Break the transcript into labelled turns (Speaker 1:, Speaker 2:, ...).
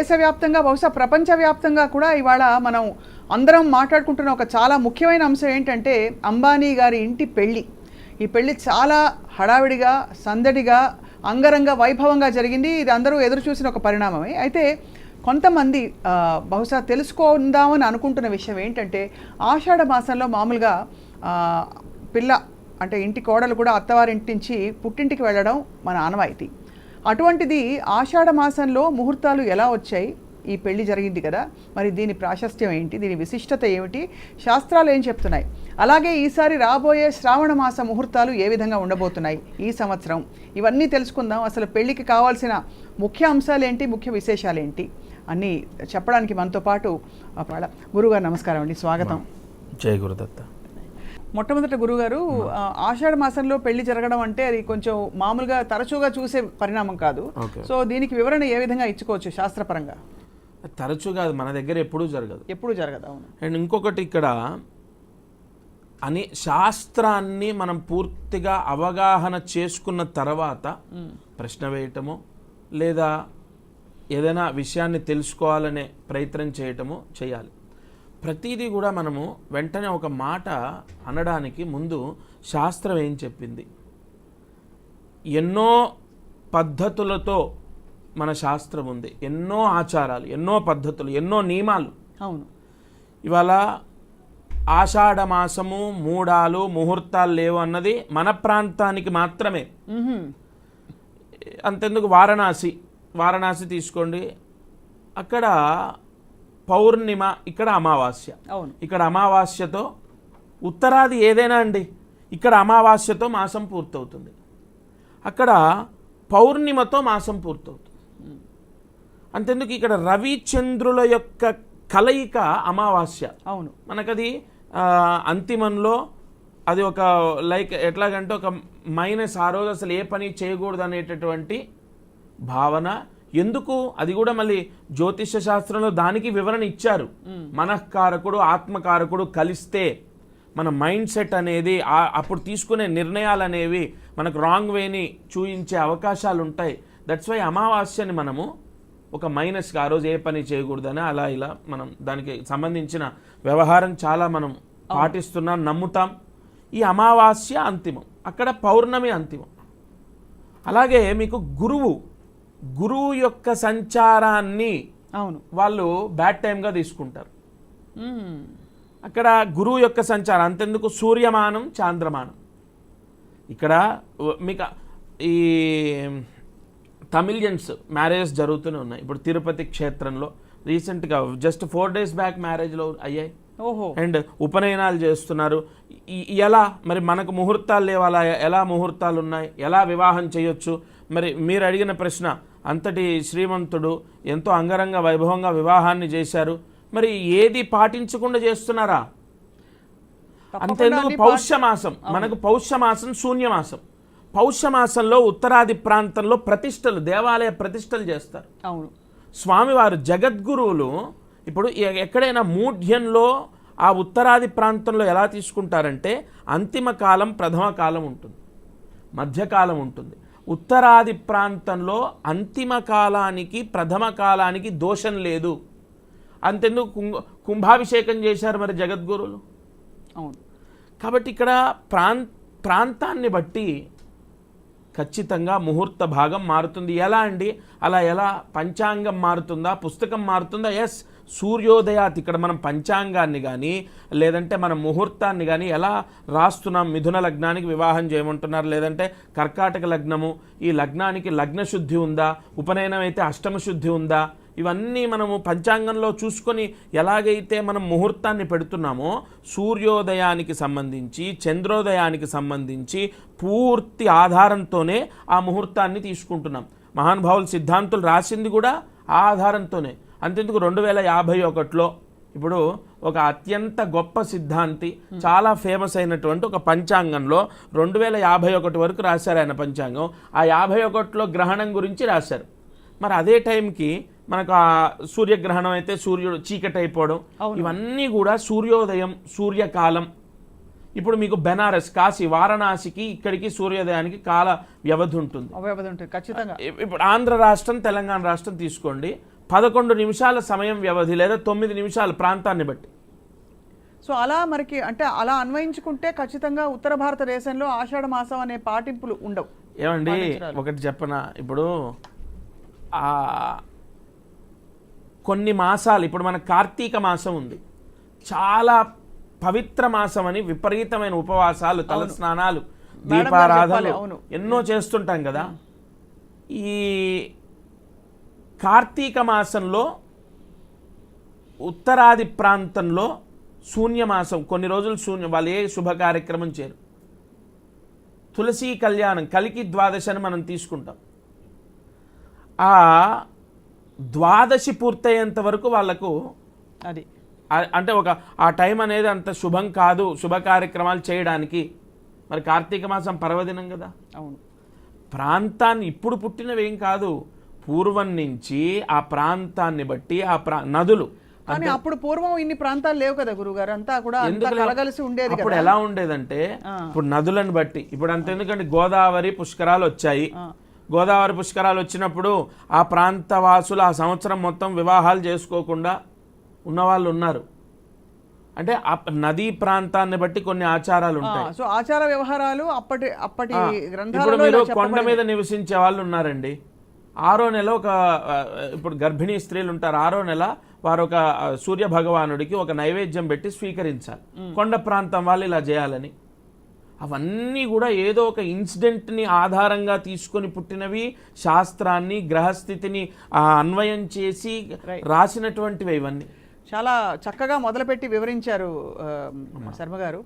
Speaker 1: దేశవ్యాప్తంగా బహుశా ప్రపంచవ్యాప్తంగా కూడా ఇవాళ మనం అందరం మాట్లాడుకుంటున్న ఒక చాలా ముఖ్యమైన అంశం ఏంటంటే అంబానీ గారి ఇంటి పెళ్ళి ఈ పెళ్ళి చాలా హడావిడిగా సందడిగా అంగరంగ వైభవంగా జరిగింది. ఇది అందరూ ఎదురు చూసిన ఒక పరిణామమే. అయితే కొంతమంది బహుశా తెలుసుకుందామని అనుకుంటున్న విషయం ఏంటంటే ఆషాఢ మాసంలో మామూలుగా పిల్ల అంటే ఇంటి కోడలు కూడా అత్తవారింటి నుంచి పుట్టింటికి వెళ్ళడం మన ఆనవాయితీ. అటువంటిది ఆషాఢ మాసంలో ముహూర్తాలు ఎలా వచ్చాయి? ఈ పెళ్ళి జరిగింది కదా. మరి దీని ప్రాశస్త్యం ఏంటి? దీని విశిష్టత ఏమిటి? శాస్త్రాలు ఏం చెప్తున్నాయి? అలాగే ఈసారి రాబోయే శ్రావణ మాస ముహూర్తాలు ఏ విధంగా ఉండబోతున్నాయి ఈ సంవత్సరం? ఇవన్నీ తెలుసుకుందాం. అసలు పెళ్ళికి కావాల్సిన ముఖ్య అంశాలు ఏంటి ముఖ్య విశేషాలు ఏంటి అన్నీ చెప్పడానికి మనతో పాటు గురుగారు నమస్కారం అండి. స్వాగతం.
Speaker 2: జయ గురుదత్త.
Speaker 1: మొట్టమొదట గురుగారు ఆషాఢ మాసంలో పెళ్ళి జరగడం అంటే అది కొంచెం మామూలుగా తరచుగా చూసే పరిణామం కాదు. సో దీనికి వివరణ ఏ విధంగా ఇచ్చుకోవచ్చు శాస్త్రపరంగా?
Speaker 2: తరచుగా మన దగ్గర ఎప్పుడూ జరగదు.
Speaker 1: ఎప్పుడు జరగదు అవును.
Speaker 2: అండ్ ఇంకొకటి ఇక్కడ అని శాస్త్రాన్ని మనం పూర్తిగా అవగాహన చేసుకున్న తర్వాత ప్రశ్న వేయటము లేదా ఏదైనా విషయాన్ని తెలుసుకోవాలనే ప్రయత్నం చేయటము చేయాలి. ప్రతిదీ కూడా మనము వెంటనే ఒక మాట అనడానికి ముందు శాస్త్రం ఏం చెప్పింది? ఎన్నో పద్ధతులతో మన శాస్త్రం ఉంది. ఎన్నో ఆచారాలు ఎన్నో పద్ధతులు ఎన్నో నియమాలు.
Speaker 1: అవును.
Speaker 2: ఇవాళ ఆషాఢ మాసము మూడాలు ముహూర్తాలు లేవు అన్నది మన ప్రాంతానికి మాత్రమే. అంతెందుకు వారణాసి? వారణాసి తీసుకోండి. అక్కడ పౌర్ణిమ ఇక్కడ అమావాస్య.
Speaker 1: అవును.
Speaker 2: ఇక్కడ అమావాస్యతో ఉత్తరాది ఏదైనా అండి ఇక్కడ అమావాస్యతో మాసం పూర్తవుతుంది. అక్కడ పౌర్ణిమతో మాసం పూర్తవుతుంది. అంతెందుకు ఇక్కడ రవి చంద్రుల యొక్క కలయిక అమావాస్య.
Speaker 1: అవును.
Speaker 2: మనకది అంతిమంలో అది ఒక లైక్ ఎట్లాగంటే ఒక మైనస్ ఆ రోజు అసలు ఏ పని చేయకూడదు అనేటటువంటి భావన ఎందుకు? అది కూడా మళ్ళీ జ్యోతిష శాస్త్రంలో దానికి వివరణ ఇచ్చారు. మనఃకారకుడు ఆత్మకారకుడు కలిస్తే మన మైండ్ సెట్ అనేది అప్పుడు తీసుకునే నిర్ణయాలు అనేవి మనకు రాంగ్ వేని చూయించే అవకాశాలు ఉంటాయి దట్స్ వై అమావాస్యని మనము ఒక మైనస్గా ఆ రోజు ఏ పని చేయకూడదని అలా ఇలా మనం దానికి సంబంధించిన వ్యవహారం చాలా మనం పాటిస్తున్నాం నమ్ముతాం. ఈ అమావాస్య అంతిమం అక్కడ పౌర్ణమి అంతిమం. అలాగే మీకు గురువు గురువు యొక్క సంచారాన్ని
Speaker 1: అవును.
Speaker 2: వాళ్ళు బ్యాడ్ టైంగా తీసుకుంటారు. అక్కడ గురువు యొక్క సంచారం అంతెందుకు సూర్యమానం చాంద్రమానం. ఇక్కడ మీకు ఈ తమిళియన్స్ మ్యారేజెస్ జరుగుతూనే ఉన్నాయి. ఇప్పుడు తిరుపతి క్షేత్రంలో రీసెంట్గా జస్ట్ ఫోర్ డేస్ బ్యాక్ మ్యారేజ్లో అయ్యాయి.
Speaker 1: ఓహో.
Speaker 2: అండ్ ఉపనయనాలు చేస్తున్నారు. ఎలా? మరి మనకు ముహూర్తాలు లేవాలా? ఎలా ముహూర్తాలు ఉన్నాయి? ఎలా వివాహం చేయొచ్చు? మరి మీరు అడిగిన ప్రశ్న అంతటి శ్రీమంతుడు ఎంతో అంగరంగ వైభవంగా వివాహాన్ని చేశారు. మరి ఏది పాటించకుండా చేస్తున్నారా? అంతేందుకు పౌష్యమాసం. మనకు పౌష్యమాసం శూన్యమాసం. పౌష్యమాసంలో ఉత్తరాది ప్రాంతంలో ప్రతిష్టలు దేవాలయ ప్రతిష్టలు చేస్తారు.
Speaker 1: అవును.
Speaker 2: స్వామివారు జగద్గురువులు ఇప్పుడు ఎక్కడైనా మూఢ్యంలో ఆ ఉత్తరాది ప్రాంతంలో ఎలా తీసుకుంటారంటే అంతిమ కాలం ప్రథమ కాలం ఉంటుంది. మధ్యకాలం ఉంటుంది. ఉత్తరాది ప్రాంతంలో అంతిమ కాలానికి ప్రథమ కాలానికి దోషం లేదు. అంతెందుకు కుంభ కుంభాభిషేకం చేశారు మరి జగద్గురువులు
Speaker 1: అవును.
Speaker 2: కాబట్టి ఇక్కడ ప్రాం ప్రాంతాన్ని బట్టి ఖచ్చితంగా ముహూర్త భాగం మారుతుంది. ఎలా అండి? అలా ఎలా? పంచాంగం మారుతుందా? పుస్తకం మారుతుందా? ఎస్ సూర్యోదయాత్ ఇక్కడ మనం పంచాంగాన్ని కానీ లేదంటే మనం ముహూర్తాన్ని కానీ ఎలా రాస్తున్నాం? మిథున లగ్నానికి వివాహం చేయమంటున్నారు. లేదంటే కర్కాటక లగ్నము ఈ లగ్నానికి లగ్న శుద్ధి ఉందా? ఉపనయనం అయితే అష్టమ శుద్ధి ఉందా? ఇవన్నీ మనము పంచాంగంలో చూసుకొని ఎలాగైతే మనం ముహూర్తాన్ని పెడుతున్నామో సూర్యోదయానికి సంబంధించి చంద్రోదయానికి సంబంధించి పూర్తి ఆధారంతోనే ఆ ముహూర్తాన్ని తీసుకుంటున్నాం. మహానుభావులు సిద్ధాంతులు రాసింది కూడా ఆ ఆధారంతోనే. అంతెందుకు రెండు వేల యాభై ఒకటిలో ఇప్పుడు ఒక అత్యంత గొప్ప సిద్ధాంతి చాలా ఫేమస్ అయినటువంటి ఒక పంచాంగంలో రెండు వేల యాభై ఒకటి వరకు రాశారు ఆయన పంచాంగం. ఆ యాభై ఒకటిలో గ్రహణం గురించి రాశారు. మరి అదే టైంకి మనకు ఆ సూర్యగ్రహణం అయితే సూర్యుడు చీకటి అయిపోవడం ఇవన్నీ కూడా సూర్యోదయం సూర్యకాలం. ఇప్పుడు మీకు బెనారస్ కాశీ వారణాసికి ఇక్కడికి సూర్యోదయానికి కాల వ్యవధి ఉంటుంది.
Speaker 1: అవయవది ఉంటుంది ఖచ్చితంగా.
Speaker 2: ఇప్- ఇప్పుడు ఆంధ్ర రాష్ట్రం తెలంగాణ రాష్ట్రం తీసుకోండి. పదకొండు నిమిషాల సమయం వ్యవధి లేదా తొమ్మిది నిమిషాలు ప్రాంతాన్ని బట్టి.
Speaker 1: సో అలా మనకి అంటే అలా అన్వయించుకుంటే ఖచ్చితంగా ఉత్తర భారతదేశంలో ఆషాఢ మాసం అనే పాటింపులు ఉండవు.
Speaker 2: ఏమండి. ఒకటి చెప్పనా? ఇప్పుడు ఆ కొన్ని మాసాలు ఇప్పుడు మన కార్తీక మాసం ఉంది. చాలా పవిత్ర మాసం అని విపరీతమైన ఉపవాసాలు తల స్నానాలు దీపారాధనలు. ఎన్నో చేస్తుంటాం కదా. ఈ కార్తీక మాసంలో ఉత్తరాది ప్రాంతంలో శూన్యమాసం కొన్ని రోజులు శూన్యం వాళ్ళు ఏ శుభ కార్యక్రమం చేయరు. తులసి కళ్యాణం కలికి ద్వాదశి అని మనం తీసుకుంటాం. ఆ ద్వాదశి పూర్తయ్యేంత వరకు వాళ్ళకు
Speaker 1: అది.
Speaker 2: అంటే ఒక ఆ టైం అనేది అంత శుభం కాదు శుభ కార్యక్రమాలు చేయడానికి. మరి కార్తీక మాసం పర్వదినం కదా.
Speaker 1: అవును.
Speaker 2: ప్రాంతాన్ని ఇప్పుడు పుట్టినవి ఏం కాదు. పూర్వం నుంచి ఆ ప్రాంతాన్ని బట్టి ఆ ప్రా నదులు
Speaker 1: కానీ అప్పుడు పూర్వం ఇన్ని ప్రాంతాలు లేవు కదా గురుగారు అంతా కూడా? కలగలిసి ఉండేది
Speaker 2: అప్పుడు ఎలా ఉండేదంటే. ఇప్పుడు నదులను బట్టి ఇప్పుడు అంత ఎందుకంటే గోదావరి పుష్కరాలు వచ్చాయి. గోదావరి పుష్కరాలు వచ్చినప్పుడు ఆ ప్రాంత వాసులు ఆ సంవత్సరం మొత్తం వివాహాలు చేసుకోకుండా ఉన్నవాళ్ళు ఉన్నారు అంటే నదీ ప్రాంతాన్ని బట్టి కొన్ని ఆచారాలు ఉంటాయి
Speaker 1: సో ఆచార వ్యవహారాలు అప్పటి అప్పటి
Speaker 2: కొండ. మీద నివసించే వాళ్ళు ఉన్నారండి ఆరో నెల ఒక ఇప్పుడు గర్భిణీ స్త్రీలు ఉంటారు ఆరో నెల వారు ఒక సూర్య భగవానుడికి ఒక నైవేద్యం పెట్టి స్వీకరించాలి. కొండ ప్రాంతం వాళ్ళు ఇలా చేయాలని. అవన్నీ కూడా ఏదో ఒక ఇన్సిడెంట్ని ఆధారంగా తీసుకొని పుట్టినవి శాస్త్రాన్ని గ్రహస్థితిని అన్వయం చేసి. రాసినటువంటివి ఇవన్నీ.
Speaker 1: చాలా చక్కగా మొదలుపెట్టి వివరించారు శర్మ గారు.